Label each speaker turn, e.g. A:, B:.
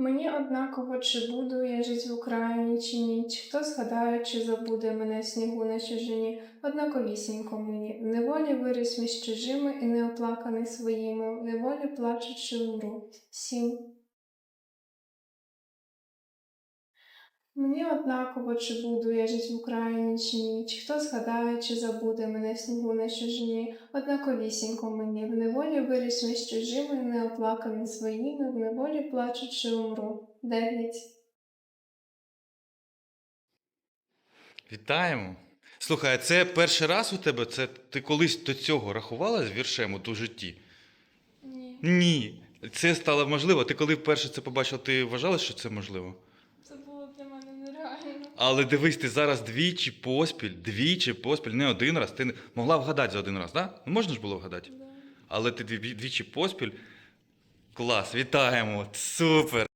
A: Мені однаково, чи буду я жить в Україні, чи ні, чи хто згадає, чи забуде мене снігу на чужині, однаковісінько мені. В неволі виріс між чужими і неоплаканий своїми, в неволі плачучи умру. Сім. Мені однаково, чи буду я жить в Україні, чи ні, чи хто згадає, чи забуде мене в снігу на чужині, однаковісінько мені. В неволі виріс між чужими, і неоплаканий своїми, в неволі плачучи умру. Дев'ять.
B: Вітаємо. Слухай, а це перший раз у тебе? Це ти колись до цього рахувала з віршем от у житті?
A: Ні.
B: Ні. Це стало можливо. Ти коли вперше це побачила, ти вважала, що це можливо?
A: Це було для мене нереально.
B: Але дивись, ти зараз двічі поспіль, двічі поспіль, не один раз. Ти не- могла вгадати за один раз, так? Да? Ну, можна ж було вгадати? Але ти дві- двічі поспіль. Клас, вітаємо! Супер!